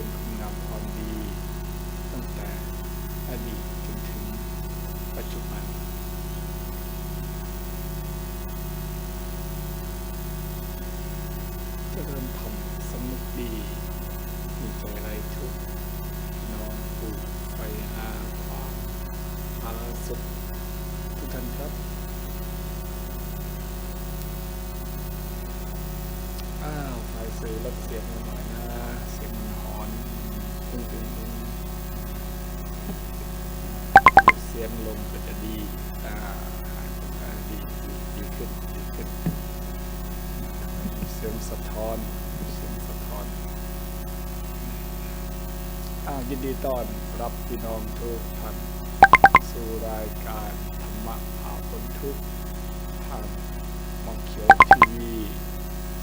คุณคุณงามความดี ตั้งแต่อดีตจนถึงปัจจุบัน จะเริ่มทำสมุดกดี มีใจไรทุกน้องปลูกไปหาความพาสุขทุกท่านครับอ้าวไฟซื้อลดเสียงหน่อยนะ เสียงลงก็จะดีอ่าดีดีดีขึ้นดีขึ้น เสียงสะท้อนเสียงสะท้อนอ้าวยินดีต้อนรับพี่น้องทุกท่านสู่รายการธรรมะพาคนทุกข์ทางมองเขียวทีวี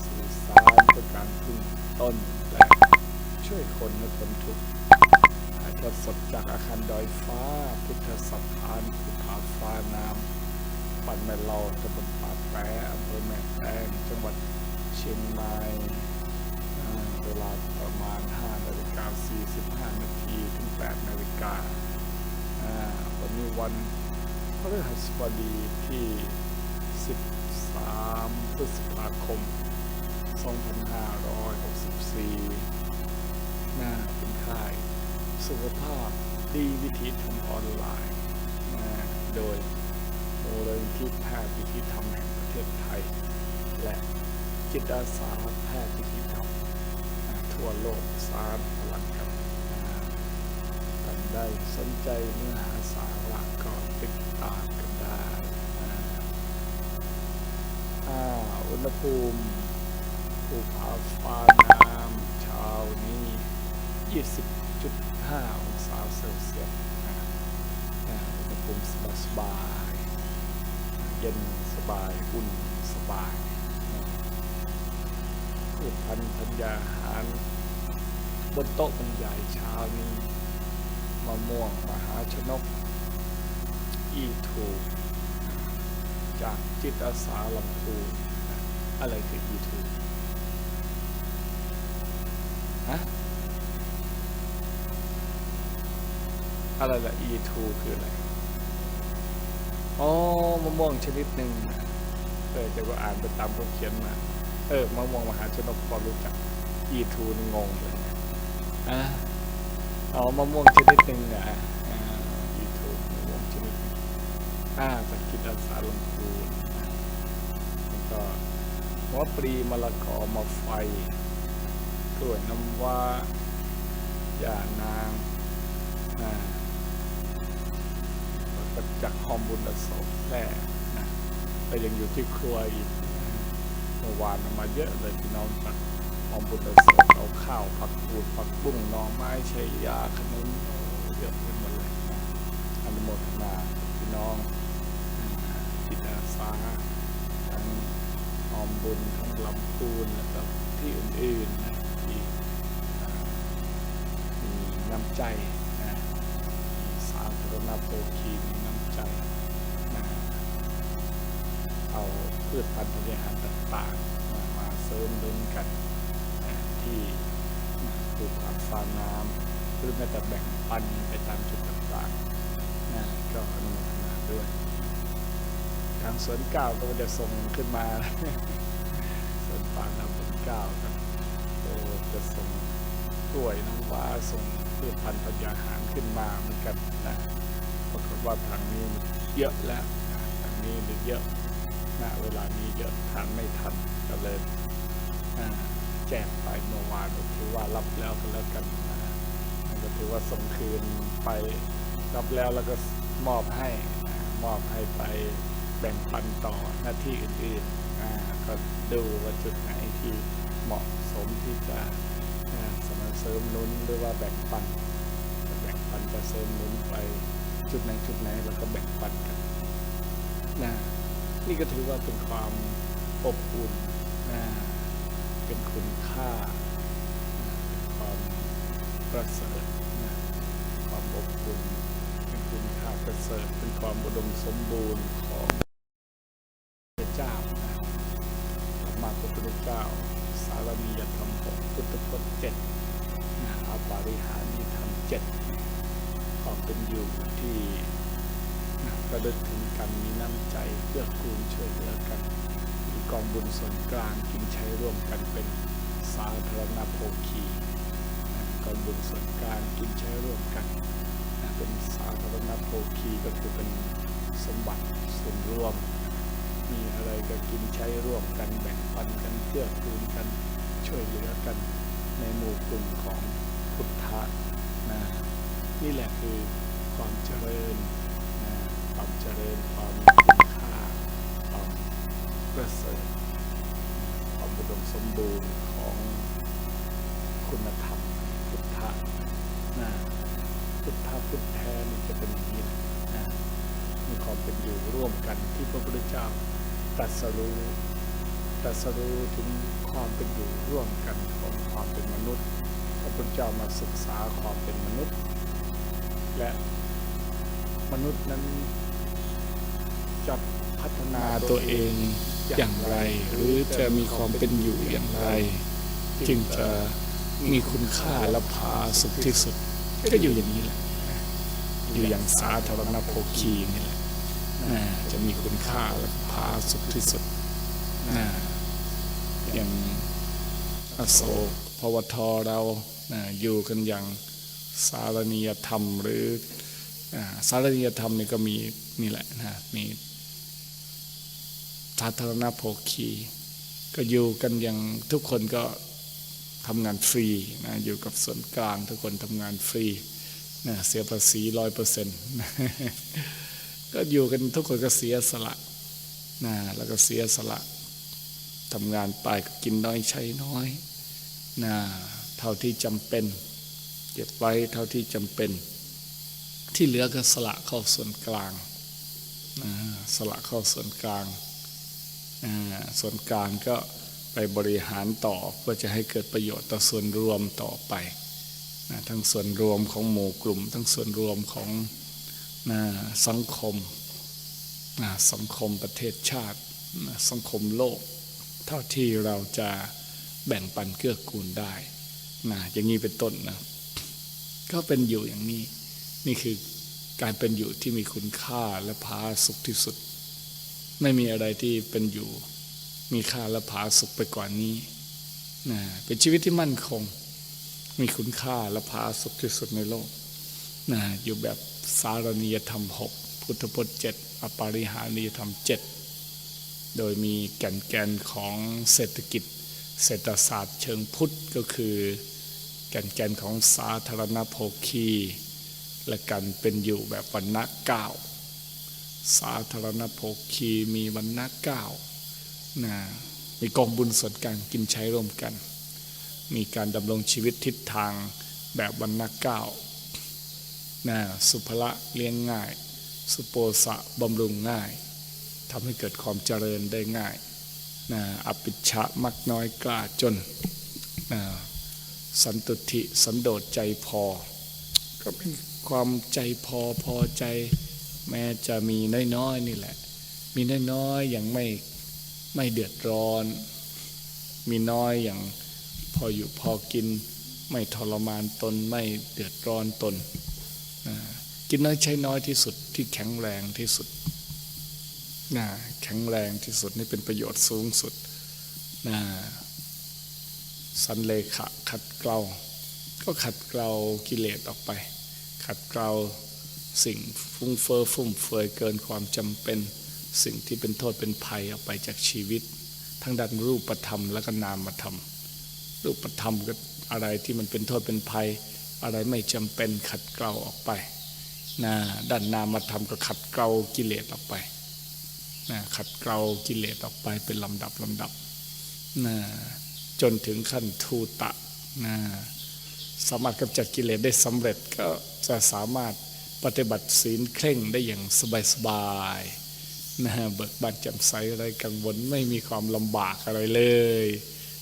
สื่อสารเพื่อการพึ่งต้น ช่วยคนและคนทุกข์ถ่ายทอดสดจากอาคารดอยฟ้า พุทธสถานภูผาฟ้านามปันแม่เล่าตำบลป่าแปะอำเภอแม่แตงจังหวัดเชียงใหม่เวลาประมาณ 5 นาฬิกา 45 นาทีถึง 8 นาฬิกาวันนี้วันพฤหัสบดีที่ 13 พฤษภาคม 2564ห น้าเป็นค่ายสุขภาพดีวิธีทำออนไลน์นะโดยมูลนิธิแพทย์วิธีธรรมแห่งประเทศไทย และจิตอาสาแพทย์วิธีธรรมนะทั่วโลกสารพลังครับนะท่านได้สนใจเนื้อหาสาระก็ติดตามกันได้นะอ่าอุณหภูมิภูผาฟ้า 20.5 องศาเซลเซียสนะอุณหภูมิสบายสบายเย็นสบายอุ่นสบายพืชพันธุ์ธัญญาหาร บนโต๊ะบรรยายเช้านี้มะม่วงมหาชนก อีทูจากจิตอาสาลำพูนอะไรคือ E2 ฮะ อะไรละ E2 คืออะไร อ๋อ มะม่วงชนิดหนึ่งนะเออจะก็อ่านไปตามเขาเขียนมา เออ มะม่วงมหาชนกพอรู้จัก E2 นี่งงเลยอะอ๋อ มะม่วงชนิดหนึ่งอะอ่า E2 มะม่วงชนิดหนึ่งอ่าจากกิจอาสาลำพูนนะแล้วก็หัวปรีมะละกอมาไฟกล้วยน้ำว้าย่านางอ่าแล้วก็ จากฮอมบุญอโศกแพร่นะก็ยังอยู่ที่ครัวอีกเมื่อวานเอามาเยอะเลยพี่น้องจากฮอมบุญอโศกเอาข้าวผักบูดผักบุ้งน่อไม้ชัยยาขนมโอ้เยอะไปหมดเลยนะอนุโมทนาพี่น้องจิตอาสาทั้งออมบุญทั้งลำพูนแล้วก็ที่อื่นๆนะที่มีน้ำใจนะมีสาธารณโภคีมีน้ำ ใจนะเอาพืชพันธุ์ธัญญาหารต่างๆมามาเสริมดุลกันนะที่นะปลูกผักฟาร์มน้ำหรือแม้แต่แบ่งปันไปตามจุดต่างๆนะก็อนุโมทนาด้วย ทางสวนเก้าก็จะส่งขึ้นมาสวนป่าน้ำสวนเก้าครับโอ้จะส่งกล้วยน้ำว้าส่งพืชพันธุ์ธัญญาหารขึ้นมาเหมือนกันนะ ว่าทางนี้เยอะแล้วทางนี้เนี่ยเยอะณเวลานี้เยอะทานไม่ทันก็เลยแจ้งไปเมื่อวานถือว่ารับแล้วก็แล้วกันนะก็ถือว่าส่งคืนไปรับแล้วแล้วก็มอบให้มอบให้ไปแบ่งปันต่อหน้าที่อื่นๆก็ดูว่าจุดไหนที่เหมาะสมที่จะสนับสนุนหนุนหรือว่าแบ่งปันแบ่งปันจะเสริมนุนไป จุดไหนจุดไหนแล้วก็แบ่งปันกันนะนี่ก็ถือว่าเป็นความอบอุ่นนะเป็นคุณค่าเป็นความประเสริฐนะความอบอุ่นเป็นคุณค่าประเสริฐเป็นความอุดมสมบูรณ์ของพระเจ้านะธรรมาพระพุทธเจ้า สารมียธรรมหกพุทธพจน์เจ็ดนะอาปาริหานิธรรมเจ็ด เป็นอยู่ที่นะระลึกถึงกันมีน้ำใจเพื่อกูลช่วยเหลือกัน มีกองบุญส่วนกลางกินใช้ร่วมกันเป็นสาธารณโภคีกองบุญส่วนกลางกินใช้ร่วมกันนะเป็นสาธารณโภคีก็คือเป็นสมบัติส่วนร่วม มีอะไรก็กินใช้ร่วมกันแบ่งปันกันเกื้อกูลกันช่วยเหลือกันในหมู่กลุ่มของพุทธะนะ นี่แหละคือความเจริญนะความเจริญความมีคุณค่าความประเสริฐความอุดมสมบูรณ์ของคุณธรรมพุทธะนะพุทธะพุทธแท้นี่จะเป็นอย่างนี้นะมีความเป็นอยู่ร่วมกันที่พระพุทธเจ้าตรัสรู้ตรัสรู้ถึงความเป็นอยู่ร่วมกันของความเป็นมนุษย์พระพุทธเจ้ามาศึกษาความเป็นมนุษย์ และมนุษย์นั้นจะพัฒนาตัวเองอย่างไร หรือจะมีความเป็นอยู่อย่างไร จึงจะมีคุณค่าและพาสุขที่สุด ก็อยู่อย่างนี้แหละอยู่อย่างสาธารณโภคีนี่แหละจะมีคุณค่าและพาสุขที่สุดอย่างอโศกพวทเราอยู่กันอย่าง สารณียธรรมหรือสารณียธรรมนี่ก็มีนี่แหละนะมีสาธารณโภคีก็อยู่กันอย่างทุกคนก็ทำงานฟรีนะอยู่กับส่วนกลางทุกคนทำงานฟรีนะเสียภาษีร้อยเปอร์เซ็นต์ก็อยู่กันทุกคนก็เสียสละนะแล้วก็เสียสละทำงานไปก็กินน้อยใช้น้อยนะเท่าที่จำเป็น เก็บไว้เท่าที่จำเป็น ที่เหลือก็สละเข้าส่วนกลางสละเข้าส่วนกลางส่วนกลางก็ไปบริหารต่อเพื่อจะให้เกิดประโยชน์ต่อส่วนรวมต่อไปนะทั้งส่วนรวมของหมู่กลุ่ม ทั้งส่วนรวมของนะสังคมนะสังคมประเทศชาตินะสังคมโลก เท่าที่เราจะแบ่งปันเกื้อกูลได้นะอย่างนี้เป็นต้นนะ ก็เป็นอยู่อย่างนี้ นี่คือการเป็นอยู่ที่มีคุณค่าและพาสุขที่สุด ไม่มีอะไรที่เป็นอยู่ มีค่าและพาสุขไปกว่านี้นะเป็นชีวิตที่มั่นคง มีคุณค่าและพาสุขที่สุดในโลกนะอยู่แบบสารณียธรรมหกพุทธพจน์เจ็ดอปาริหานียธรรมเจ็ดโดยมีแก่นแกนของเศรษฐกิจ เศรษฐศาสตร์เชิงพุทธก็คือ ก่นแกนของสาธารณโภคี และการเป็นอยู่แบบวันณะเก้าสาธารณโภคีมีวันณะเก้านะมีกองบุญส่วนกลางกินใช้ร่วมกัน มีการดำรงชีวิตทิศทางแบบวันนักเก้านะสุภละเลี้ยงง่าย สุโปสะบำรุงง่ายทำให้เกิดความเจริญได้ง่ายนะอปิชะมักน้อยกล้าจนนะ สันตุทิสันโดษใจพอ ก็เป็นความใจพอพอใจ แม้จะมีน้อยๆนี่แหละ มีน้อยๆอย่างไม่ไม่เดือดร้อน มีน้อยอย่างพออยู่พอกิน ไม่ทรมานตนไม่เดือดร้อนตน กินน้อยใช้น้อยที่สุดที่แข็งแรงที่สุดนะแข็งแรงที่สุดนี่เป็นประโยชน์สูงสุดนะ สันเลขะขัดเกลา ก็ขัดเกลากิเลสออกไป ขัดเกลาสิ่งฟุ้งเฟอ้อฟุ่มเฟือยเกินความจำเป็น สิ่งที่เป็นโทษเป็นภัยออกไปจากชีวิต ทั้งด้านรูปธรรมและก็นามธรรม รูปธรรมก็อะไรที่มันเป็นโทษเป็นภัย อะไรไม่จำเป็นขัดเกลาออกไปนะด้านนามธรรมก็ขัดเกลากิเลสออกไปนะขัดเกลากิเลสออกไปเป็นลำดับลำดับนะ จนถึงขั้นทูตะนะสามารถกำจัดกิเลสได้สำเร็จก็จะสามารถปฏิบัติศีลเคร่งได้อย่างสบายๆนะเบิกบานแจ่มใสอะไรกังวลไม่มีความลำบากอะไรเลย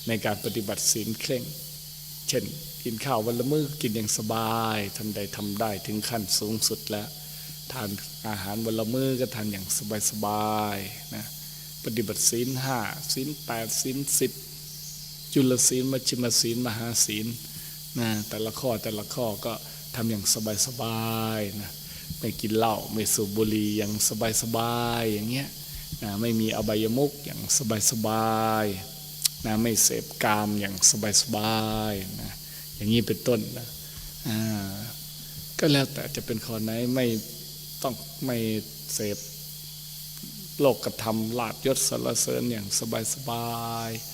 ในการปฏิบัติศีลเคร่ง เช่นกินข้าววันละมื้อกินอย่างสบายทำใดทำได้ถึงขั้นสูงสุดแล้วทานอาหารวันละมื้อก็ทานอย่างสบายๆนะปฏิบัติศีลห้าศีลแปดศีลสิบ จุลศีลมัชฌิมศีล มหาศีลนะแต่ละข้อแต่ละข้อก็ทำอย่างสบายๆนะไม่กินเหล้าไม่สูบบุหรี่อย่างสบายๆอย่างเงี้ยนะไม่มีอบายมุกอย่างสบายๆนะไม่เสพกามอย่างสบายๆนะอย่างนี้เป็นต้นนะอ่าก็แล้วแต่จะเป็นข้อไหนไม่ต้องไม่เสพโลกกระทำลาบยศสรรเสริญอย่างสบายๆ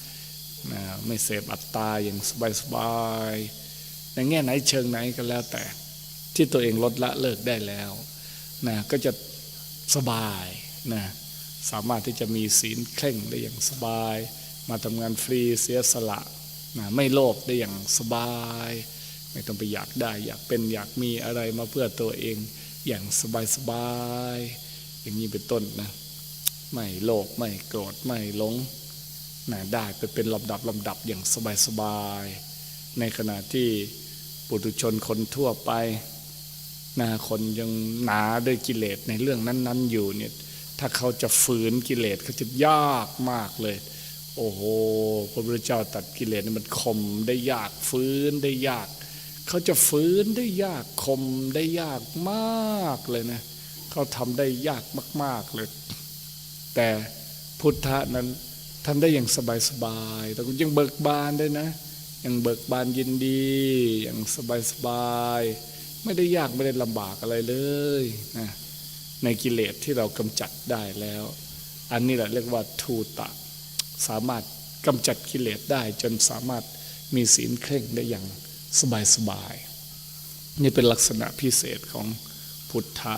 นะไม่เสพอัตตาอย่างสบายๆในแง่ไหนเชิงไหนก็แล้วแต่ ที่ตัวเองลดละเลิกได้แล้วนะก็จะสบายนะสามารถที่จะมีศีลเคร่งได้อย่างสบาย มาทำงานฟรีเสียสละนะไม่โลภได้อย่างสบาย ไม่ต้องไปอยากได้ อยากเป็นอยากมีอะไรมาเพื่อตัวเองอย่างสบายๆอย่างนี้เป็นต้นนะ ไม่โลภไม่โกรธไม่หลง นะได้ไปเป็นลำดับลำดับอย่างสบายๆในขณะที่ปุถุชนคนทั่วไปนะคนยังหนาด้วยกิเลสในเรื่องนั้น ๆ อยู่เนี่ยถ้าเขาจะฝืนกิเลสเขาจะยากมากเลย โอ้โหพระพุทธเจ้าตัดกิเลสนี่มันข่มได้ยากฟื้นได้ยาก เขาจะฟื้นได้ยากข่มได้ยากมากเลยนะเขาทำได้ยากมาก ๆเลย แต่พุทธะนั้น ทำได้อย่างสบายๆแต่ก็ยังเบิกบานได้นะยังเบิกบานยินดีอย่างสบายๆไม่ได้ยากไม่ได้ลำบากอะไรเลยนะในกิเลสที่เรากำจัดได้แล้ว อันนี้แหละเรียกว่าทูตะ สามารถกำจัดกิเลสได้จนสามารถมีศีลเคร่งได้อย่างสบายๆนี่เป็นลักษณะพิเศษของพุทธะ